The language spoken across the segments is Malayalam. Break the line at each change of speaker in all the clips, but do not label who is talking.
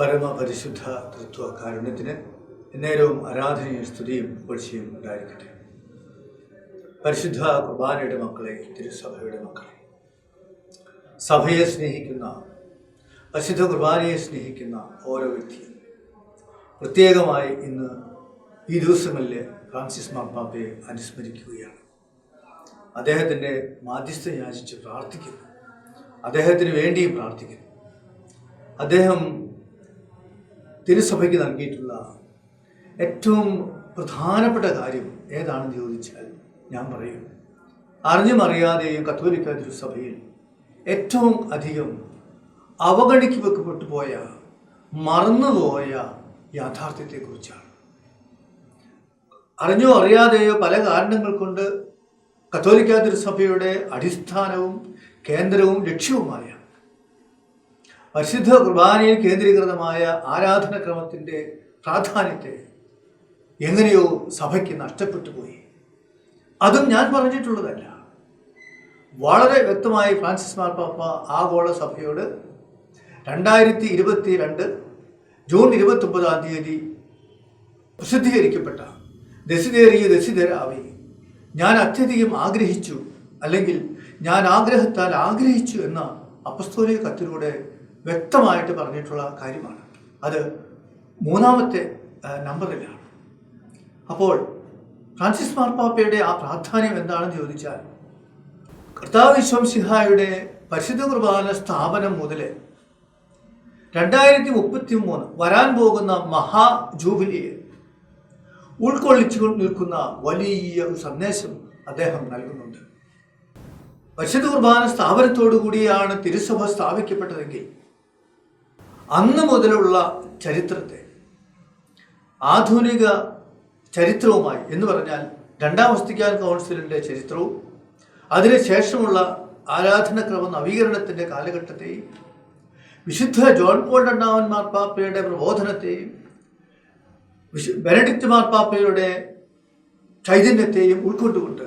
പരമപരിശുദ്ധ തൃത്വ കാരുണ്യത്തിന് നേരവും ആരാധനയും സ്തുതിയും പൊഴിച്ചയും ഉണ്ടായിരിക്കട്ടെ. പരിശുദ്ധ കുർബാനയുടെ മക്കളെ തിരുസഭയുടെ മക്കളെ സഭയെ സ്നേഹിക്കുന്ന പരിശുദ്ധ കുർബാനയെ സ്നേഹിക്കുന്ന ഓരോ വ്യക്തിയും പ്രത്യേകമായി ഇന്ന് ഈ ദിവസങ്ങളിൽ ഫ്രാൻസിസ് മാർപ്പാപ്പയെ അനുസ്മരിക്കുകയാണ്. അദ്ദേഹത്തിന്റെ മാധ്യസ്ഥ യാചിച്ച് പ്രാർത്ഥിക്കുന്നു. അദ്ദേഹത്തിന് വേണ്ടിയും പ്രാർത്ഥിക്കുന്നു. അദ്ദേഹം തിരുസഭയ്ക്ക് നൽകിയിട്ടുള്ള ഏറ്റവും പ്രധാനപ്പെട്ട കാര്യം ഏതാണെന്ന് ചോദിച്ചാൽ ഞാൻ പറയും. അറിഞ്ഞും അറിയാതെയും കത്തോലിക്ക തിരുസഭയിൽ ഏറ്റവും അധികം അവഗണിക്ക് വെക്കപ്പെട്ടു പോയ മറന്നുപോയ യാഥാർത്ഥ്യത്തെക്കുറിച്ചാണ്. അറിഞ്ഞോ അറിയാതെയോ പല കാരണങ്ങൾ കൊണ്ട് കത്തോലിക്ക തിരുസഭയുടെ അടിസ്ഥാനവും കേന്ദ്രവും ലക്ഷ്യവുമായ പരിശുദ്ധ കുർബാനയിൽ കേന്ദ്രീകൃതമായ ആരാധനക്രമത്തിന്റെ പ്രാധാന്യത്തെ എങ്ങനെയോ സഭയ്ക്ക് നഷ്ടപ്പെട്ടു പോയി. അതും ഞാൻ പറഞ്ഞിട്ടുള്ളതല്ല. വളരെ വ്യക്തമായി ഫ്രാൻസിസ് മാർപ്പാപ്പ ആഗോള സഭയോട് രണ്ടായിരത്തി ഇരുപത്തി രണ്ട് ജൂൺ ഇരുപത്തി ഒമ്പതാം തീയതി പ്രസിദ്ധീകരിക്കപ്പെട്ട ദസിതേറിയ ദസിതരാവി ഞാൻ അത്യധികം ആഗ്രഹിച്ചു അല്ലെങ്കിൽ ഞാൻ ആഗ്രഹത്താൽ ആഗ്രഹിച്ചു എന്ന അപസ്തോലിക കത്തിലൂടെ വ്യക്തമായിട്ട് പറഞ്ഞിട്ടുള്ള കാര്യമാണ്. അത് മൂന്നാമത്തെ നമ്പറിലാണ്. അപ്പോൾ ഫ്രാൻസിസ് മാർപ്പാപ്പയുടെ ആ പ്രാധാന്യം എന്താണെന്ന് ചോദിച്ചാൽ കർത്താവ് വിശ്വം സിഹായുടെ പരിശുദ്ധ കുർബാന സ്ഥാപനം മുതൽ രണ്ടായിരത്തി മുപ്പത്തി മൂന്ന് വരാൻ പോകുന്ന മഹാ ജൂബിലിയെ ഉൾക്കൊള്ളിച്ചു നിൽക്കുന്ന വലിയ ഒരു സന്ദേശം അദ്ദേഹം നൽകുന്നുണ്ട്. പരിശുദ്ധ കുർബാന സ്ഥാപനത്തോടു കൂടിയാണ് തിരുസഭ സ്ഥാപിക്കപ്പെട്ടതെങ്കിൽ അന്ന് മുതലുള്ള ചരിത്രത്തെ ആധുനിക ചരിത്രവുമായി എന്ന് പറഞ്ഞാൽ രണ്ടാം വസ്തിക്കാൻ കൗൺസിലിന്റെ ചരിത്രവും അതിനുശേഷമുള്ള ആരാധനക്രമ നവീകരണത്തിന്റെ കാലഘട്ടത്തെയും വിശുദ്ധ ജോൺ പോൾ രണ്ടാമൻ മാർപ്പാപ്പയുടെ പ്രബോധനത്തെയും വിശു ബെനഡിക്റ്റ് മാർപ്പാപ്പയുടെ ചൈതന്യത്തെയും ഉൾക്കൊണ്ടുകൊണ്ട്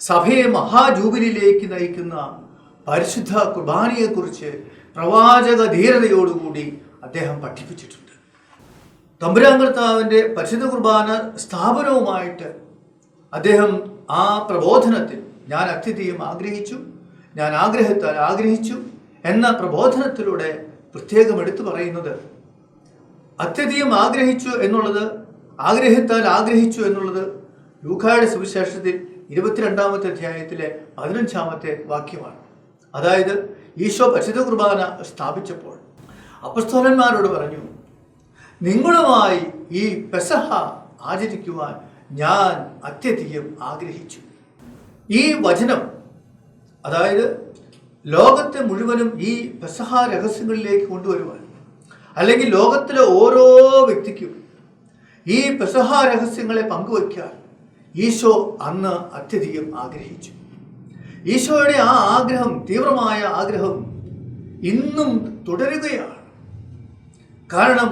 സഭയെ മഹാജൂബിലിയിലേക്ക് നയിക്കുന്ന പരിശുദ്ധ കുർബാനയെക്കുറിച്ച് പ്രവാചക ധീരതയോടുകൂടി അദ്ദേഹം പഠിപ്പിച്ചിട്ടുണ്ട്. തമ്പുരാൻ കർത്താവിന്റെ പരിശുദ്ധ കുർബാന സ്ഥാപനവുമായിട്ട് അദ്ദേഹം ആ പ്രബോധനത്തിൽ ഞാൻ അത്യധികം ആഗ്രഹിച്ചു ഞാൻ ആഗ്രഹത്താൽ ആഗ്രഹിച്ചു എന്ന പ്രബോധനത്തിലൂടെ പ്രത്യേകം എടുത്തു പറയുന്നത് അത്യധികം ആഗ്രഹിച്ചു എന്നുള്ളത് ആഗ്രഹത്താൽ ആഗ്രഹിച്ചു എന്നുള്ളത് ലൂക്കായുടെ സുവിശേഷത്തിൽ ഇരുപത്തിരണ്ടാമത്തെ അധ്യായത്തിലെ പതിനഞ്ചാമത്തെ വാക്യമാണ്. അതായത് ഈശോ പരിശുദ്ധ കുർബാന സ്ഥാപിച്ചപ്പോൾ അപ്പസ്തോലന്മാരോട് പറഞ്ഞു നിങ്ങളുമായി ഈ പെസഹ ആചരിക്കുവാൻ ഞാൻ അത്യധികം ആഗ്രഹിച്ചു. ഈ വചനം അതായത് ലോകത്തെ മുഴുവനും ഈ പെസഹ രഹസ്യങ്ങളിലേക്ക് കൊണ്ടുവരുവാൻ അല്ലെങ്കിൽ ലോകത്തിലെ ഓരോ വ്യക്തിക്കും ഈ പെസഹ രഹസ്യങ്ങളെ പങ്കുവയ്ക്കാൻ ഈശോ അന്ന് അത്യധികം ആഗ്രഹിച്ചു. ഈശോയുടെ ആ ആഗ്രഹം തീവ്രമായ ആഗ്രഹം ഇന്നും തുടരുകയാണ്. കാരണം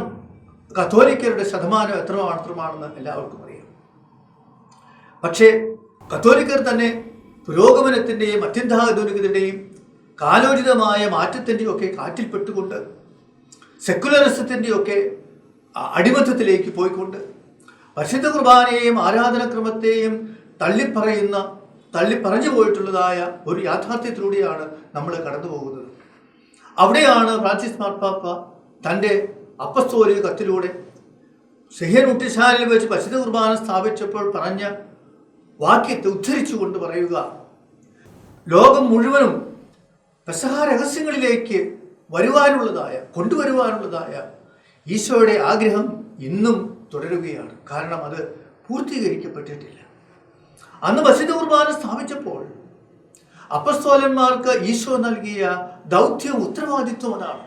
കത്തോലിക്കരുടെ ശതമാനം എത്ര മാത്രമാണെന്ന് എല്ലാവർക്കും അറിയാം. പക്ഷേ കത്തോലിക്കർ തന്നെ പുരോഗമനത്തിന്റെയും അത്യന്താധുനികതയുടെയും കാലോചിതമായ മാറ്റത്തിന്റെയും ഒക്കെ കാറ്റിൽപ്പെട്ടുകൊണ്ട് സെക്കുലറിസത്തിന്റെയൊക്കെ അടിമത്തത്തിലേക്ക് പോയിക്കൊണ്ട് പരിശുദ്ധ കുർബാനയെയും ആരാധനക്രമത്തെയും തള്ളിപ്പറയുന്ന തള്ളിപ്പറഞ്ഞു പോയിട്ടുള്ളതായ ഒരു യാഥാർത്ഥ്യത്തിലൂടെയാണ് നമ്മൾ കടന്നു പോകുന്നത്. അവിടെയാണ് ഫ്രാൻസിസ് മാർപ്പാപ്പ തന്റെ അപ്പസ്തോലിക കത്തിലൂടെ സെഹ്യൻ മുട്ടിശാലിൽ വെച്ച് പശുത കുർബാന സ്ഥാപിച്ചപ്പോൾ പറഞ്ഞ വാക്യത്തെ ഉദ്ധരിച്ചുകൊണ്ട് പറയുക ലോകം മുഴുവനും പെസഹ രഹസ്യങ്ങളിലേക്ക് വരുവാനുള്ളതായ കൊണ്ടുവരുവാനുള്ളതായ ഈശോയുടെ ആഗ്രഹം ഇന്നും തുടരുകയാണ്. കാരണം അത് പൂർത്തീകരിക്കപ്പെട്ടിട്ടില്ല. അന്ന് പരിശുദ്ധ കുർബാന സ്ഥാപിച്ചപ്പോൾ അപ്പസ്തോലന്മാർക്ക് ഈശോ നൽകിയ ദൗത്യവും ഉത്തരവാദിത്വം അതാണ്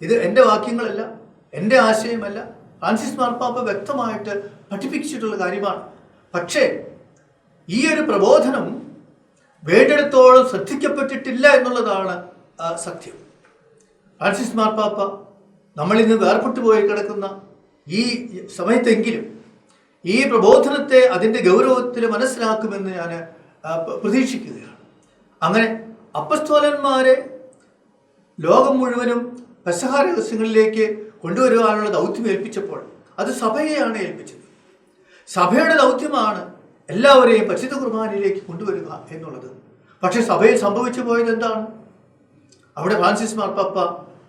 ഇത് എന്റെ വാക്യങ്ങളല്ല എന്റെ ആശയമല്ല. ഫ്രാൻസിസ് മാർപ്പാപ്പ വ്യക്തമായിട്ട് പഠിപ്പിച്ചിട്ടുള്ള കാര്യമാണ്. പക്ഷേ ഈ ഒരു പ്രബോധനം വേണ്ടിടത്തോളം ശ്രദ്ധിക്കപ്പെട്ടിട്ടില്ല എന്നുള്ളതാണ് സത്യം. ഫ്രാൻസിസ് മാർപ്പാപ്പ നമ്മളിന്ന് വേർപെട്ടു പോയി കിടക്കുന്ന ഈ സമയത്തെങ്കിലും ഈ പ്രബോധനത്തെ അതിന്റെ ഗൗരവത്തിൽ മനസ്സിലാക്കുമെന്ന് ഞാൻ പ്രതീക്ഷിക്കുകയാണ്. അങ്ങനെ അപ്പസ്തോലന്മാരെ ലോകം മുഴുവനും പെസഹ രഹസ്യങ്ങളിലേക്ക് കൊണ്ടുവരുവാനുള്ള ദൗത്യം ഏൽപ്പിച്ചപ്പോൾ അത് സഭയെയാണ് ഏൽപ്പിച്ചത്. സഭയുടെ ദൗത്യമാണ് എല്ലാവരെയും പരിശുദ്ധ കുർബാനയിലേക്ക് കൊണ്ടുവരിക എന്നുള്ളത്. പക്ഷെ സഭയിൽ സംഭവിച്ചു പോയത് എന്താണ്? അവിടെ ഫ്രാൻസിസ് മാർപ്പാപ്പ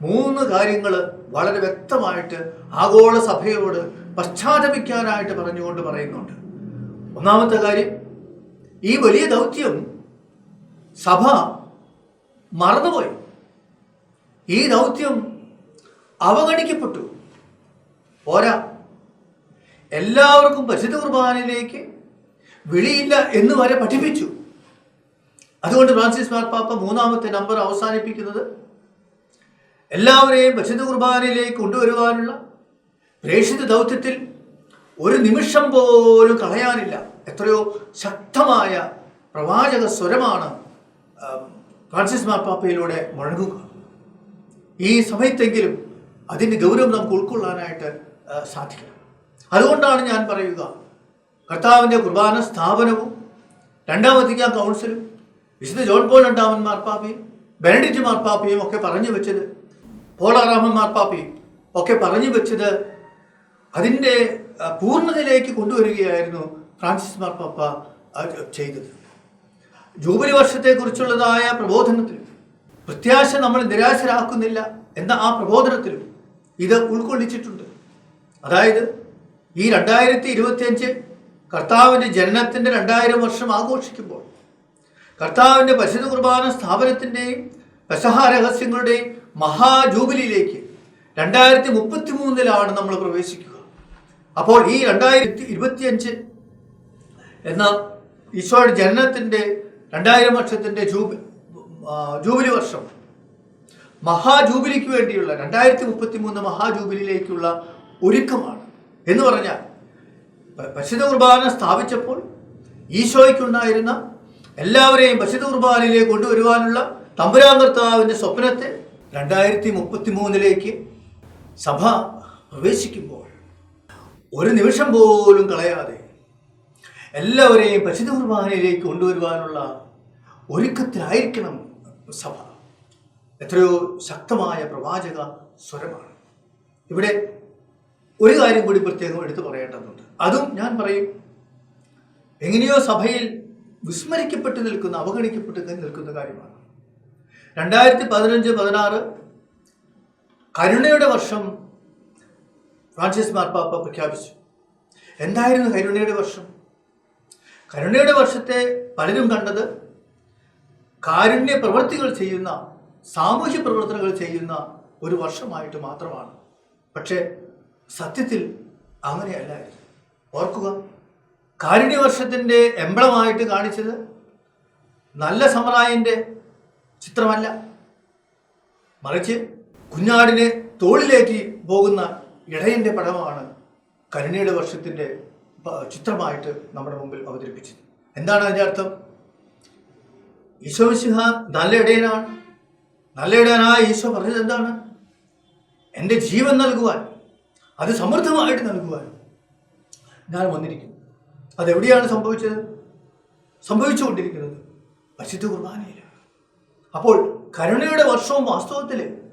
മൂന്ന് കാര്യങ്ങൾ വളരെ വ്യക്തമായിട്ട് ആഗോള സഭയോട് പശ്ചാത്തപിക്കാനായിട്ട് പറഞ്ഞുകൊണ്ട് പറയുന്നുണ്ട്. ഒന്നാമത്തെ കാര്യം ഈ വലിയ ദൗത്യം സഭ മറന്നുപോയി. ഈ ദൗത്യം അവഗണിക്കപ്പെട്ടു. പോരാ. എല്ലാവർക്കും പരിശുദ്ധ കുർബാനയിലേക്ക് വിളിയില്ല എന്ന് വരെ പഠിപ്പിച്ചു. അതുകൊണ്ട് ഫ്രാൻസിസ് മാർപ്പാപ്പ മൂന്നാമത്തെ നമ്പർ അവസാനിപ്പിക്കുന്നത് എല്ലാവരെയും പരിശുദ്ധ കുർബാനയിലേക്ക് കൊണ്ടുവരുവാനുള്ള പ്രേക്ഷിത ദൗത്യത്തിൽ ഒരു നിമിഷം പോലും കളയാനില്ല. എത്രയോ ശക്തമായ പ്രവാചക സ്വരമാണ് ഫ്രാൻസിസ് മാർപ്പാപ്പയിലൂടെ മുഴങ്ങുക. ഈ സമയത്തെങ്കിലും അതിന്റെ ഗൗരവം നമുക്ക് ഉൾക്കൊള്ളാനായിട്ട് സാധിക്കണം. അതുകൊണ്ടാണ് ഞാൻ പറയുക കർത്താവിന്റെ കുർബാന സ്ഥാപനവും രണ്ടാം വത്തിക്കാൻ കൗൺസിലും വിശുദ്ധ ജോൺ പോൾ രണ്ടാമൻ മാർപ്പാപ്പയും ബെനഡിറ്റ് മാർപ്പാപ്പയും ഒക്കെ പറഞ്ഞു വെച്ചത് പോളാറാമൻ മാർപ്പാപ്പയും ഒക്കെ പറഞ്ഞു വെച്ചത് അതിന്റെ പൂർണതയിലേക്ക് കൊണ്ടുവരികയായിരുന്നു ഫ്രാൻസിസ് മാർപ്പാപ്പ ചെയ്തത്. ജൂബിലി വർഷത്തെക്കുറിച്ചുള്ളതായ പ്രബോധനത്തിലും പ്രത്യാശ നമ്മൾ നിരാശരാക്കുന്നില്ല എന്ന ആ പ്രബോധനത്തിലും ഇത് ഉൾക്കൊള്ളിച്ചിട്ടുണ്ട്. അതായത് ഈ രണ്ടായിരത്തി ഇരുപത്തിയഞ്ച് കർത്താവിന്റെ ജനനത്തിന്റെ രണ്ടായിരം വർഷം ആഘോഷിക്കുമ്പോൾ കർത്താവിന്റെ പരിശുദ്ധ കുർബാന സ്ഥാപനത്തിന്റെയും പെസഹ രഹസ്യങ്ങളുടെയും മഹാജൂബിലിയിലേക്ക് രണ്ടായിരത്തി മുപ്പത്തി മൂന്നിലാണ് നമ്മൾ പ്രവേശിക്കുക അപ്പോൾ ഈ രണ്ടായിരത്തി ഇരുപത്തിയഞ്ച് എന്ന ഈശോയുടെ ജനനത്തിന്റെ രണ്ടായിരം വർഷത്തിന്റെ ജൂബി ജൂബിലി വർഷം മഹാജൂബിലിക്ക് വേണ്ടിയുള്ള രണ്ടായിരത്തി മുപ്പത്തി മൂന്ന് മഹാജൂബിലിയിലേക്കുള്ള ഒരുക്കമാണ് എന്ന് പറഞ്ഞാൽ പരിശുദ്ധ കുർബാന സ്ഥാപിച്ചപ്പോൾ ഈശോയ്ക്കുണ്ടായിരുന്ന എല്ലാവരെയും പരിശുദ്ധ കുർബാനയിലേക്ക് കൊണ്ടുവരുവാനുള്ള തമ്പുരാൻ കർത്താവിന്റെ സ്വപ്നത്തെ രണ്ടായിരത്തി മുപ്പത്തി മൂന്നിലേക്ക് സഭ പ്രവേശിക്കുമ്പോൾ ഒരു നിമിഷം പോലും കളയാതെ എല്ലാവരെയും പരിശുദ്ധ കുർബാനയിലേക്ക് കൊണ്ടുവരുവാനുള്ള ഒരുക്കത്തിലായിരിക്കണം സഭ. എത്രയോ ശക്തമായ പ്രവാചക സ്വരമാണ്. ഇവിടെ ഒരു കാര്യം കൂടി പ്രത്യേകം എടുത്തു പറയേണ്ടതുണ്ട്. അതും ഞാൻ പറയും. എങ്ങനെയോ സഭയിൽ വിസ്മരിക്കപ്പെട്ട് നിൽക്കുന്ന അവഗണിക്കപ്പെട്ട് നിൽക്കുന്ന കാര്യമാണ്. രണ്ടായിരത്തി പതിനഞ്ച് പതിനാറ് കരുണയുടെ വർഷം ഫ്രാൻസിസ് മാർപ്പാപ്പ പ്രഖ്യാപിച്ചു. എന്തായിരുന്നു കരുണയുടെ വർഷം? കരുണയുടെ വർഷത്തെ പലരും കണ്ടത് കാരുണ്യ പ്രവൃത്തികൾ ചെയ്യുന്ന സാമൂഹ്യ പ്രവർത്തനങ്ങൾ ചെയ്യുന്ന ഒരു വർഷമായിട്ട് മാത്രമാണ്. പക്ഷേ സത്യത്തിൽ അങ്ങനെയല്ലായിരുന്നു. ഓർക്കുക കാരുണ്യ വർഷത്തിന്റെ എംബ്ലമായിട്ട് കാണിച്ചത് നല്ല സമ്പ്രദായന്റെ ചിത്രമല്ല. മറിച്ച് കുഞ്ഞാടിനെ തോളിലേറ്റി പോകുന്ന ഇടയന്റെ പടമാണ് കരുണയുടെ വർഷത്തിന്റെ ചിത്രമായിട്ട് നമ്മുടെ മുമ്പിൽ അവതരിപ്പിച്ചത്. എന്താണ് അതിന്റെ അർത്ഥം? ഈശോ മിശിഹ നല്ല ഇടയനാണ്. നല്ല ഇടയനായ ഈശോ പറഞ്ഞത് എന്താണ്? എന്റെ ജീവൻ നൽകുവാൻ അത് സമൃദ്ധമായിട്ട് നൽകുവാൻ ഞാൻ വന്നിരിക്കുന്നു. അതെവിടെയാണ് സംഭവിച്ചത്? സംഭവിച്ചുകൊണ്ടിരിക്കുന്നത് പരിശുദ്ധ കുർബാനയിലാണ്. അപ്പോൾ കരുണയുടെ വർഷവും വാസ്തവത്തിൽ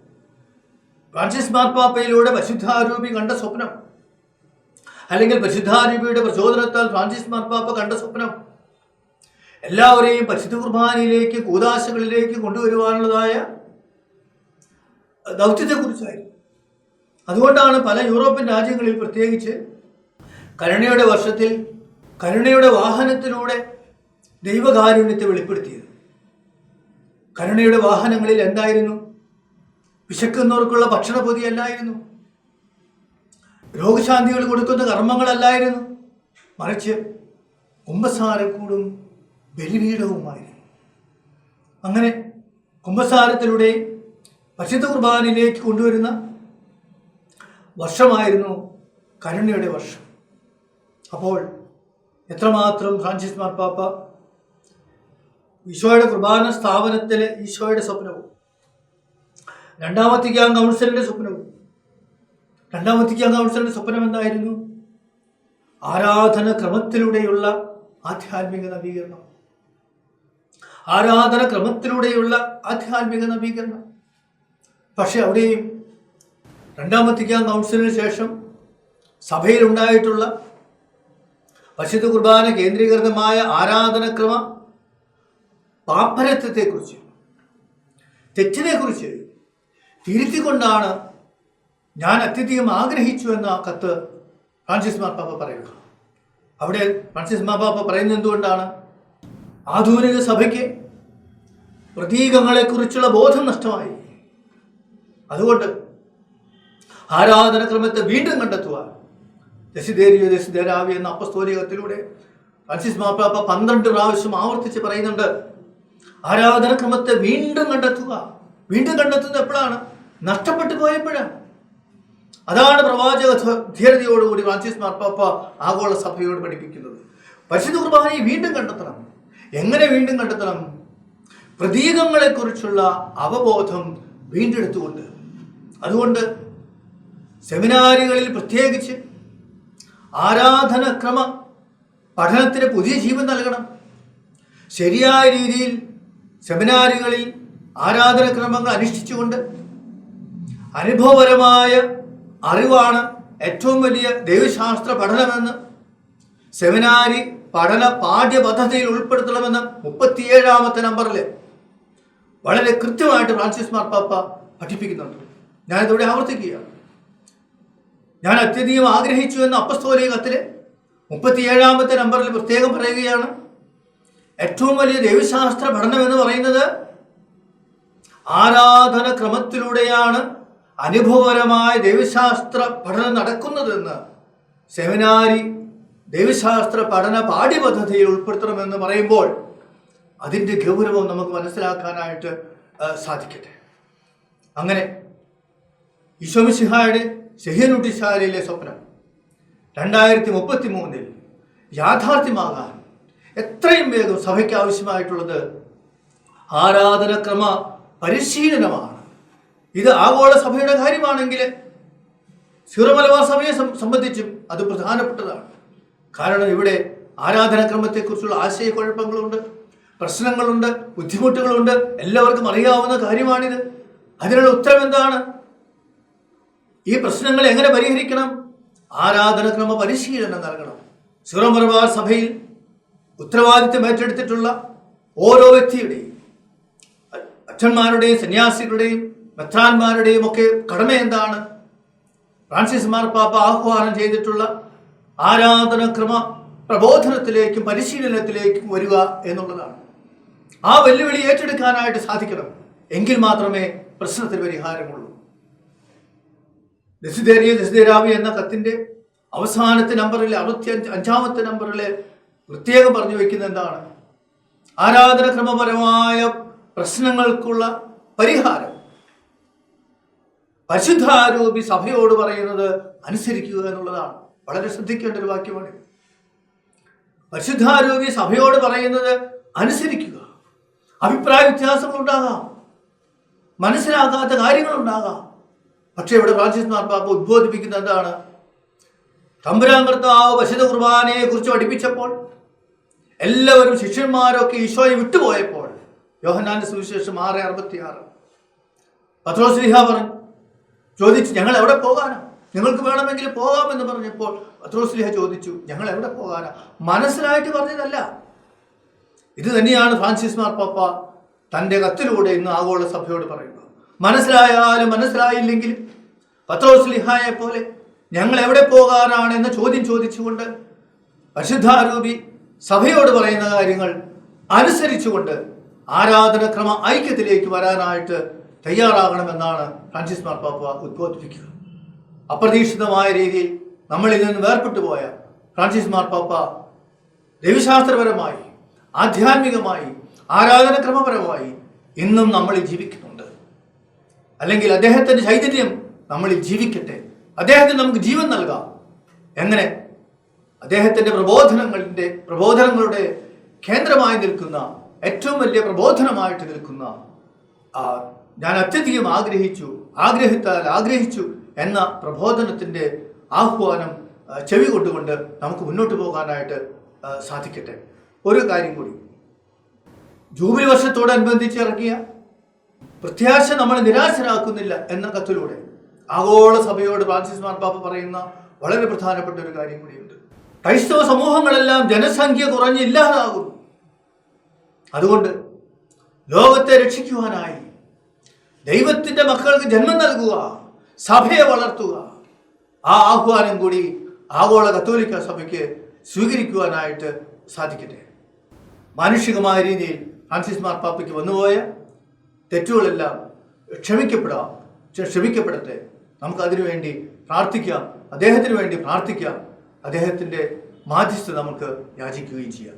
ഫ്രാൻസിസ് മാർപ്പാപ്പയിലൂടെ പരിശുദ്ധാരൂപി കണ്ട സ്വപ്നം. അല്ലെങ്കിൽ പരിശുദ്ധാരൂപിയുടെ പ്രചോദനത്താൽ ഫ്രാൻസിസ് മാർപ്പാപ്പ കണ്ട സ്വപ്നം. എല്ലാവരെയും പരിശുദ്ധ കുർബാനയിലേക്ക് കൂതാശകളിലേക്ക് കൊണ്ടുവരുവാനുള്ളതായ ദൗത്യത്തെക്കുറിച്ചായിരുന്നു. അതുകൊണ്ടാണ് പല യൂറോപ്യൻ രാജ്യങ്ങളിൽ പ്രത്യേകിച്ച് കരുണയുടെ വർഷത്തിൽ കരുണയുടെ വാഹനത്തിലൂടെ ദൈവകാരുണ്യത്തെ വെളിപ്പെടുത്തിയത്. കരുണയുടെ വാഹനങ്ങളിൽ എന്തായിരുന്നു? വിശക്കുന്നവർക്കുള്ള ഭക്ഷണ പൊതിയല്ലായിരുന്നു. രോഗശാന്തികൾ കൊടുക്കുന്ന കർമ്മങ്ങളല്ലായിരുന്നു. മറിച്ച് കുംഭസാരക്കൂടും ബലിപീഠവുമായിരുന്നു. അങ്ങനെ കുംഭസാരത്തിലൂടെ പരിശുദ്ധ കുർബാനയിലേക്ക് കൊണ്ടുവരുന്ന വർഷമായിരുന്നു കരുണയുടെ വർഷം. അപ്പോൾ എത്രമാത്രം ഫ്രാൻസിസ് മാർപ്പാപ്പ ഈശോയുടെ കുർബാന സ്ഥാപനത്തിലെ ഈശോയുടെ സ്വപ്നവും രണ്ടാം ആ കൗൺസിലിന്റെ സ്വപ്നവും രണ്ടാം ആ കൗൺസിലിന്റെ സ്വപ്നം എന്തായിരുന്നു? ആരാധന ക്രമത്തിലൂടെയുള്ള ആധ്യാത്മിക നവീകരണം. ആരാധന ക്രമത്തിലൂടെയുള്ള ആധ്യാത്മിക നവീകരണം. പക്ഷെ അവിടെയും രണ്ടാം ആ കൗൺസിലിന് ശേഷം സഭയിലുണ്ടായിട്ടുള്ള പരിശുദ്ധ കുർബാന കേന്ദ്രീകൃതമായ ആരാധനക്രമ പാപ്പരത്വത്തെക്കുറിച്ച് തെറ്റിനെക്കുറിച്ച് തിരുത്തിക്കൊണ്ടാണ് ഞാൻ അത്യധികം ആഗ്രഹിച്ചു എന്ന കത്ത് ഫ്രാൻസിസ് മാർപ്പാപ്പ പറയുക. അവിടെ ഫ്രാൻസിസ് മാർപ്പാപ്പ പറയുന്നത് എന്തുകൊണ്ടാണ്? ആധുനിക സഭയ്ക്ക് പ്രതീകങ്ങളെക്കുറിച്ചുള്ള ബോധം നഷ്ടമായി. അതുകൊണ്ട് ആരാധനക്രമത്തെ വീണ്ടും കണ്ടെത്തുവാൻ ദശിദേരിയോ ദശിദേരാവി എന്ന അപ്പസ്തോലികത്തിലൂടെ ഫ്രാൻസിസ് മാപ്പാപ്പ പന്ത്രണ്ട് പ്രാവശ്യം ആവർത്തിച്ച് പറയുന്നുണ്ട് ആരാധനക്രമത്തെ വീണ്ടും കണ്ടെത്തുക. വീണ്ടും കണ്ടെത്തുന്നത് എപ്പോഴാണ്? നഷ്ടപ്പെട്ടു പോയപ്പോഴാണ് അതാണ് പ്രവാചക ധീരതയോടുകൂടി ഫ്രാൻസിസ് മാർപ്പാപ്പ ആഗോള സഭയോട് പഠിപ്പിക്കുന്നത്. പരിശുദ്ധ കുർബാനയെ വീണ്ടും കണ്ടെത്തണം. എങ്ങനെ വീണ്ടും കണ്ടെത്തണം? പ്രതീകങ്ങളെക്കുറിച്ചുള്ള അവബോധം വീണ്ടെടുത്തുകൊണ്ട്. അതുകൊണ്ട് സെമിനാറുകളിൽ പ്രത്യേകിച്ച് ആരാധനക്രമ പഠനത്തിന് പുതിയ ജീവൻ നൽകണം. ശരിയായ രീതിയിൽ സെമിനാറുകളിൽ ആരാധനക്രമങ്ങൾ അനുഷ്ഠിച്ചുകൊണ്ട് അനുഭവപരമായ അറിവാണ് ഏറ്റവും വലിയ ദൈവശാസ്ത്ര പഠനമെന്ന് സെമിനാരി പഠന പാഠ്യപദ്ധതിയിൽ ഉൾപ്പെടുത്തണമെന്ന് മുപ്പത്തിയേഴാമത്തെ നമ്പറിൽ വളരെ കൃത്യമായിട്ട് ഫ്രാൻസിസ് മാർപ്പാപ്പ പഠിപ്പിക്കുന്നുണ്ട്. ഞാനിതിവിടെ ആവർത്തിക്കുക ഞാൻ അത്യധികം ആഗ്രഹിച്ചു എന്ന അപ്പസ്തോലിക കത്തിൽ മുപ്പത്തിയേഴാമത്തെ നമ്പറിൽ പ്രത്യേകം പറയുകയാണ്. ഏറ്റവും വലിയ ദൈവശാസ്ത്ര പഠനം എന്ന് പറയുന്നത് ആരാധന ക്രമത്തിലൂടെയാണ് അനുഭവപരമായ ദൈവശാസ്ത്ര പഠനം നടക്കുന്നതെന്ന് സെമിനാരി ദൈവശാസ്ത്ര പഠന പാഠ്യപദ്ധതിയിൽ ഉൾപ്പെടുത്തണമെന്ന് പറയുമ്പോൾ അതിന്റെ ഗൗരവം നമുക്ക് മനസ്സിലാക്കാനായിട്ട് സാധിക്കട്ടെ. അങ്ങനെ ഈശോമിസിഹായുടെ സെഹിയനുട്ടിശാലയിലെ സ്വപ്നം രണ്ടായിരത്തി മുപ്പത്തി മൂന്നിൽ യാഥാർത്ഥ്യമാകാൻ എത്രയും വേഗം സഭയ്ക്ക് ആവശ്യമായിട്ടുള്ളത് ആരാധനക്രമ പരിശീലനമാണ്. ഇത് ആഗോള സഭയുടെ കാര്യമാണെങ്കിൽ സീറോ മലബാർ സഭയെ സംബന്ധിച്ചും അത് പ്രധാനപ്പെട്ടതാണ്. കാരണം ഇവിടെ ആരാധനാക്രമത്തെക്കുറിച്ചുള്ള ആശയക്കുഴപ്പങ്ങളുണ്ട് പ്രശ്നങ്ങളുണ്ട് ബുദ്ധിമുട്ടുകളുണ്ട് എല്ലാവർക്കും അറിയാവുന്ന കാര്യമാണിത്. അതിനുള്ള ഉത്തരം എന്താണ്? ഈ പ്രശ്നങ്ങൾ എങ്ങനെ പരിഹരിക്കണം? ആരാധനക്രമ പരിശീലനം നൽകണം. സീറോ മലബാർ സഭയിൽ ഉത്തരവാദിത്വം ഏറ്റെടുത്തിട്ടുള്ള ഓരോ വ്യക്തിയുടെയും അച്ഛന്മാരുടെയും സന്യാസികളുടെയും മെത്രാന്മാരുടെയും ഒക്കെ കടമ എന്താണ്? ഫ്രാൻസിസ് മാർപ്പാപ്പ ആഹ്വാനം ചെയ്തിട്ടുള്ള ആരാധനക്രമ പ്രബോധനത്തിലേക്കും പരിശീലനത്തിലേക്കും വരിക എന്നുള്ളതാണ്. ആ വെല്ലുവിളി ഏറ്റെടുക്കാനായിട്ട് സാധിക്കണം. എങ്കിൽ മാത്രമേ പ്രശ്നത്തിന് പരിഹാരമുള്ളൂ. ദസിദേരിയ ദസിദേരാവി എന്ന കത്തിന്റെ അവസാനത്തെ നമ്പറിലെ അറുപത്തി അഞ്ച് അഞ്ചാമത്തെ നമ്പറിലെ പ്രത്യേകം പറഞ്ഞു വയ്ക്കുന്നത് എന്താണ്? ആരാധനക്രമപരമായ പ്രശ്നങ്ങൾക്കുള്ള പരിഹാരം. പരിശുദ്ധാരൂപി സഭയോട് പറയുന്നത് അനുസരിക്കുക എന്നുള്ളതാണ്. വളരെ ശ്രദ്ധിക്കേണ്ട ഒരു വാക്യമാണ് പരിശുദ്ധാരൂപി സഭയോട് പറയുന്നത് അനുസരിക്കുക. അഭിപ്രായ വ്യത്യാസങ്ങൾ ഉണ്ടാകാം. മനസ്സിലാകാത്ത കാര്യങ്ങളുണ്ടാകാം പക്ഷേ ഇവിടെ ഫ്രാൻസിസ് മാർപ്പാപ്പ ഉദ്ബോധിപ്പിക്കുന്നത് എന്താണ്? തമ്പുരാൻ കർത്താവ് വശുദ്ധ കുർബാനയെ കുറിച്ച് പഠിപ്പിച്ചപ്പോൾ എല്ലാവരും ശിഷ്യന്മാരൊക്കെ ഈശോയെ വിട്ടുപോയപ്പോൾ യോഹന്നാന്റെ സുവിശേഷം ആറ് അറുപത്തിയാറ്. പത്രോസ്ലിഹ പറഞ്ഞു ചോദിച്ചു ഞങ്ങൾ എവിടെ പോകാനാ? നിങ്ങൾക്ക് വേണമെങ്കിൽ പോകാമെന്ന് പറഞ്ഞപ്പോൾ പത്രോസ്ലിഹ ചോദിച്ചു ഞങ്ങൾ എവിടെ പോകാനാ? മനസ്സിലായിട്ട് പറഞ്ഞതല്ല. ഇത് തന്നെയാണ് ഫ്രാൻസിസ് മാർപ്പാപ്പ തന്റെ കത്തിലൂടെ ഇന്ന് ആഗോള സഭയോട് പറയുന്നത്. മനസ്സിലായാലും മനസ്സിലായില്ലെങ്കിലും പത്രോസ്ലിഹായെ പോലെ ഞങ്ങൾ എവിടെ പോകാനാണ്? എന്ന ചോദ്യം ചോദിച്ചുകൊണ്ട് പരിശുദ്ധാരൂപി സഭയോട് പറയുന്ന കാര്യങ്ങൾ അനുസരിച്ചുകൊണ്ട് ആരാധനക്രമ ഐക്യത്തിലേക്ക് വരാനായിട്ട് തയ്യാറാകണമെന്നാണ് ഫ്രാൻസിസ് മാർപ്പാപ്പ ഉദ്ബോധിപ്പിക്കുക. അപ്രതീക്ഷിതമായ രീതിയിൽ നമ്മളിൽ നിന്ന് വേർപെട്ടു പോയ ഫ്രാൻസിസ് മാർപ്പാപ്പ രവിശാസ്ത്രപരമായി ആധ്യാത്മികമായി ആരാധനക്രമപരമായി ഇന്നും നമ്മളിൽ ജീവിക്കുന്നുണ്ട്. അല്ലെങ്കിൽ അദ്ദേഹത്തിന്റെ ചൈതന്യം നമ്മളിൽ ജീവിക്കട്ടെ. അദ്ദേഹത്തിന് നമുക്ക് ജീവൻ നൽകാം. എങ്ങനെ? അദ്ദേഹത്തിന്റെ പ്രബോധനങ്ങളുടെ പ്രബോധനങ്ങളുടെ കേന്ദ്രമായി നിൽക്കുന്ന ഏറ്റവും വലിയ പ്രബോധനമായിട്ട് നിൽക്കുന്ന ആ, ഞാൻ അത്യധികം ആഗ്രഹിച്ചു ആഗ്രഹിത്താൽ ആഗ്രഹിച്ചു എന്ന പ്രബോധനത്തിന്റെ ആഹ്വാനം ചെവി കൊണ്ടുകൊണ്ട് നമുക്ക് മുന്നോട്ട് പോകാനായിട്ട് സാധിക്കട്ടെ. ഒരു കാര്യം കൂടി. ജൂബിലി വർഷത്തോടനുബന്ധിച്ച് ഇറക്കിയ പ്രത്യാശ നമ്മളെ നിരാശരാക്കുന്നില്ല എന്ന കത്തിലൂടെ ആഗോള സഭയോട് ഫ്രാൻസിസ് മാർപ്പാപ്പ പറയുന്ന വളരെ പ്രധാനപ്പെട്ട ഒരു കാര്യം കൂടിയുണ്ട്. ക്രൈസ്തവ സമൂഹങ്ങളെല്ലാം ജനസംഖ്യ കുറഞ്ഞ് ഇല്ലാതാകുന്നു. അതുകൊണ്ട് ലോകത്തെ രക്ഷിക്കുവാനായി ദൈവത്തിന്റെ മക്കൾക്ക് ജന്മം നൽകുക സഭയെ വളർത്തുക. ആ ആഹ്വാനം കൂടി ആഗോള കത്തോലിക്ക സഭയ്ക്ക് സ്വീകരിക്കുവാനായിട്ട് സാധിക്കട്ടെ. മാനുഷികമായ രീതിയിൽ ഫ്രാൻസിസ് മാർപ്പാപ്പയ്ക്ക് വന്നുപോയ തെറ്റുകളെല്ലാം ക്ഷമിക്കപ്പെടാം ക്ഷമിക്കപ്പെടട്ടെ. നമുക്ക് വേണ്ടി പ്രാർത്ഥിക്കാം അദ്ദേഹത്തിന് വേണ്ടി പ്രാർത്ഥിക്കാം. അദ്ദേഹത്തിന്റെ മാധ്യസ്ഥ നമുക്ക് യാചിക്കുകയും ചെയ്യാം.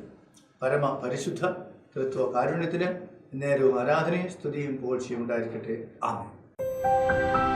പരമ പരിശുദ്ധ തൃത്വ കാരുണ്യത്തിന് നേരവും ആരാധനയും സ്തുതിയും പോഴ്ചയും ഉണ്ടായിരിക്കട്ടെ. ആമേ